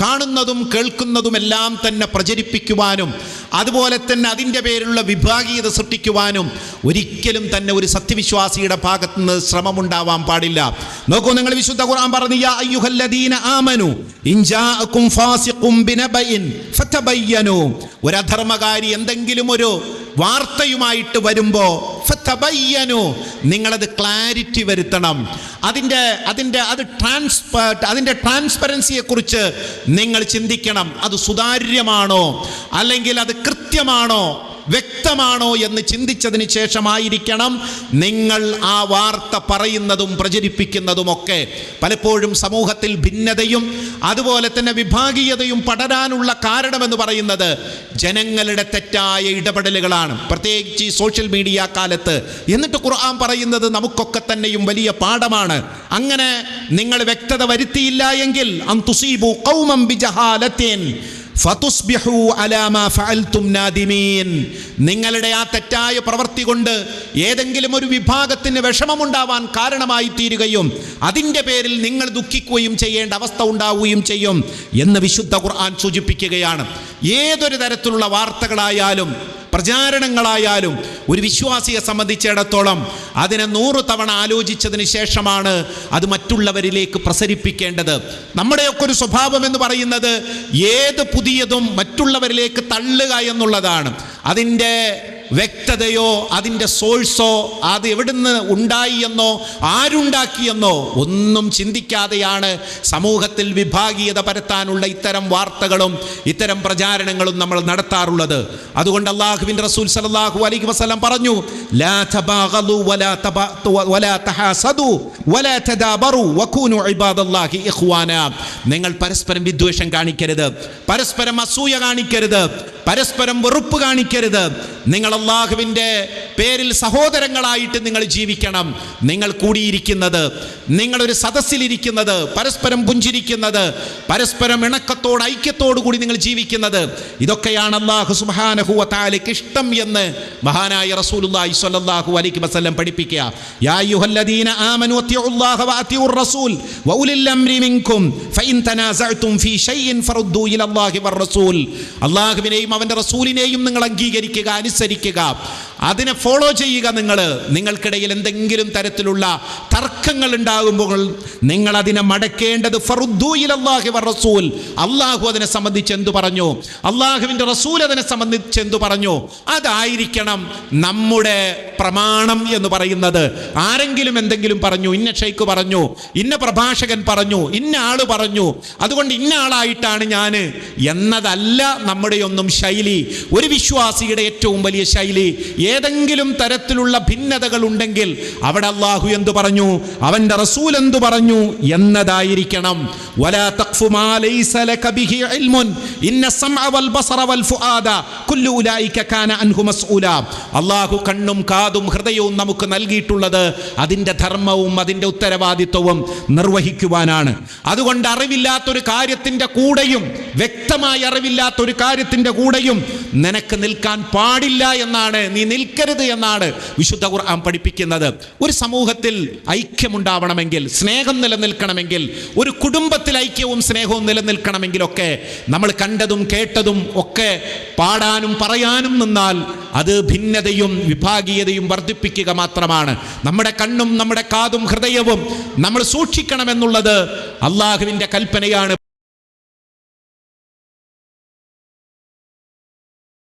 കാണുന്നതും കേൾക്കുന്നതുമെല്ലാം തന്നെ പ്രചരിപ്പിക്കുവാനും അതുപോലെ തന്നെ അതിന്റെ പേരിലുള്ള വിഭാഗീയത സൃഷ്ടിക്കുവാനും ഒരിക്കലും തന്നെ ഒരു സത്യവിശ്വാസിയുടെ ഭാഗത്ത് നിന്ന് ശ്രമമുണ്ടാവാൻ പാടില്ല. നോക്കൂ നിങ്ങൾ വിശുദ്ധ ഖുർആൻ പറഞ്ഞു ആമനു ഇൻജാഅകും ഫാസിഖും ഒരു എന്തെങ്കിലും ഒരു വാർത്തയുമായിട്ട് ഫതബയ്യനു നിങ്ങളത് ക്ലാരിറ്റി വരുത്തണം. അതിന്റെ അതിന്റെ അത് ട്രാൻസ് അതിന്റെ ട്രാൻസ്പെറൻസിയെക്കുറിച്ച് നിങ്ങൾ ചിന്തിക്കണം. അത് സുതാര്യമാണോ? അല്ലെങ്കിൽ അത് കൃത്യമാണോ? വ്യക്തമാണോ എന്ന് ചിന്തിച്ചതിന് ശേഷമായിരിക്കണം നിങ്ങൾ ആ വാർത്ത പറയുന്നതും പ്രചരിപ്പിക്കുന്നതുമൊക്കെ. പലപ്പോഴും സമൂഹത്തിൽ ഭിന്നതയും അതുപോലെ തന്നെ വിഭാഗീയതയും പടരാനുള്ള കാരണമെന്ന് പറയുന്നത് ജനങ്ങളുടെ തെറ്റായ ഇടപെടലുകളാണ്. പ്രത്യേകിച്ച് ഈ സോഷ്യൽ മീഡിയ കാലത്ത്. എന്നിട്ട് ഖുർആൻ പറയുന്നത് നമുക്കൊക്കെ തന്നെയും വലിയ പാഠമാണ്. അങ്ങനെ നിങ്ങൾ വ്യക്തത വരുത്തിയില്ല എങ്കിൽ അം തുസീബു കൗമം ബിജഹാലത്തിൻ നിങ്ങളുടെ ആ തെറ്റായ പ്രവൃത്തി കൊണ്ട് ഏതെങ്കിലും ഒരു വിഭാഗത്തിന് വിഷമമുണ്ടാവാൻ കാരണമായി തീരുകയും അതിന്റെ പേരിൽ നിങ്ങൾ ദുഃഖിക്കുകയും ചെയ്യേണ്ട അവസ്ഥ ഉണ്ടാവുകയും ചെയ്യും എന്ന് വിശുദ്ധ ഖുർആൻ സൂചിപ്പിക്കുകയാണ്. ഏതൊരു തരത്തിലുള്ള വാർത്തകളായാലും പ്രചാരണങ്ങളായാലും ഒരു വിശ്വാസിയെ സംബന്ധിച്ചിടത്തോളം അതിനെ നൂറ് തവണ ആലോചിച്ചതിന് ശേഷമാണ് അത് മറ്റുള്ളവരിലേക്ക് പ്രസരിപ്പിക്കേണ്ടത്. നമ്മുടെയൊക്കെ ഒരു സ്വഭാവം എന്ന് പറയുന്നത് ഏത് പുതിയതും മറ്റുള്ളവരിലേക്ക് തള്ളുക എന്നുള്ളതാണ്. അതിന്റെ വ്യക്തതയോ അതിന്റെ സോഴ്സോ അത് എവിടുന്ന് ഉണ്ടായി എന്നോ ആരുണ്ടാക്കിയെന്നോ ഒന്നും ചിന്തിക്കാതെയാണ് സമൂഹത്തിൽ വിഭാഗീയത പരത്താനുള്ള ഇത്തരം വാർത്തകളും ഇത്തരം പ്രചാരണങ്ങളും നമ്മൾ നടത്താറുള്ളത്. അതുകൊണ്ട് അള്ളാഹുബിൻ റസൂൽ സലാഹു അലൈഹി വസല്ലം പറഞ്ഞു നിങ്ങൾ പരസ്പരം വിദ്വേഷം കാണിക്കരുത് പരസ്പരം അസൂയ കാണിക്കരുത് പരസ്പരം വെറുപ്പ് കാണിക്കരുത്. നിങ്ങൾ അള്ളാഹുവിന്റെ പേരിൽ സഹോദരങ്ങളായിട്ട് നിങ്ങൾ ജീവിക്കണം. നിങ്ങൾ കൂടിയിരിക്കുന്നത് നിങ്ങളൊരു സദസ്സിലിരിക്കുന്നത് പരസ്പരം പുഞ്ചിരിക്കുന്നത് പരസ്പരം ഇണക്കത്തോട് ഐക്യത്തോടു കൂടി നിങ്ങൾ ജീവിക്കുന്നത്. ഇതൊക്കെയാണ് അള്ളാഹു സുബാനഹുവ താലയ്ക്ക് ഇഷ്ടം എന്ന് മഹാനായ റസൂലുല്ലാഹി സ്വല്ലല്ലാഹു അലൈഹി വസല്ലം പഠിപ്പിക്കുക. യാ അയ്യുഹല്ലദീന ആമനു അത്തിഉല്ലാഹ വഅത്തിഉർ റസൂൽ വഉലിൽ അംരി മിൻകും ഫഇൻ തനാസഅതും ഫീ ഷൈഇൻ ഫറുദ്ദു ഇലല്ലാഹി വർ റസൂൽ. അള്ളാഹുവിനെയും അവന്റെ റസൂലിനെയും നിങ്ങൾ അംഗീകരിക്കുക അനുസരിക്കുക. അതിനെ ഫോളോ ചെയ്യുക നിങ്ങൾ നിങ്ങൾക്കിടയിൽ എന്തെങ്കിലും തരത്തിലുള്ള തർക്കങ്ങൾ ഉണ്ടാകുമ്പോൾ നിങ്ങൾ അതിനെ മടക്കേണ്ടത് വർ റസൂൽ. അള്ളാഹു അതിനെ സംബന്ധിച്ച് എന്തു പറഞ്ഞു? അള്ളാഹുവിന്റെ റസൂൽ അതിനെ സംബന്ധിച്ച് എന്തു പറഞ്ഞു? അതായിരിക്കണം നമ്മുടെ പ്രമാണം എന്ന് പറയുന്നത്. ആരെങ്കിലും എന്തെങ്കിലും പറഞ്ഞു ഇന്ന ഷെയ്ക്ക് പറഞ്ഞു ഇന്ന പ്രഭാഷകൻ പറഞ്ഞു ഇന്ന ആൾ പറഞ്ഞു അതുകൊണ്ട് ഇന്ന ആളായിട്ടാണ് ഞാൻ എന്നതല്ല നമ്മുടെയൊന്നും ശൈലി. ഒരു വിശ്വാസിയുടെ ഏറ്റവും വലിയ ശൈലി. ഏതെങ്കിലും തരത്തിലുള്ള ഭിന്നതകൾ ഉണ്ടെങ്കിൽ അവിടെ അള്ളാഹു എന്തു പറഞ്ഞു? അവന്റെ റസൂൽ എന്തു പറഞ്ഞു? എന്നതായിരിക്കണം. അള്ളാഹു കണ്ണും കാതും ഹൃദയവും നമുക്ക് നൽകിയിട്ടുള്ളത് അതിന്റെ ധർമ്മവും അതിന്റെ ഉത്തരവാദിത്വവും നിർവഹിക്കുവാനാണ്. അതുകൊണ്ട് അറിവില്ലാത്തൊരു കാര്യത്തിന്റെ കൂടെയും വ്യക്തമായി അറിവില്ലാത്തൊരു കാര്യത്തിന്റെ കൂടെയും നിനക്ക് നിൽക്കാൻ പാടില്ല എന്നാണ് നീ നിൽക്കരുത് എന്നാണ് വിശുദ്ധ ഖുർആൻ പഠിപ്പിക്കുന്നത്. ഒരു സമൂഹത്തിൽ ഐക്യമുണ്ടാവണമെങ്കിൽ സ്നേഹം നിലനിൽക്കണമെങ്കിൽ ഒരു കുടുംബത്തിൽ ഐക്യവും സ്നേഹവും നിലനിൽക്കണമെങ്കിലൊക്കെ നമ്മൾ കണ്ടതും കേട്ടതും ഒക്കെ പാടാനും പറയാനും നിന്നാൽ അത് ഭിന്നതയും വിഭാഗീയതയും വർദ്ധിപ്പിക്കുക മാത്രമാണ്. നമ്മുടെ കണ്ണും നമ്മുടെ കാതും ഹൃദയവും നമ്മൾ സൂക്ഷിക്കണമെന്നുള്ളത് അള്ളാഹുവിന്റെ കൽപ്പനയാണ്.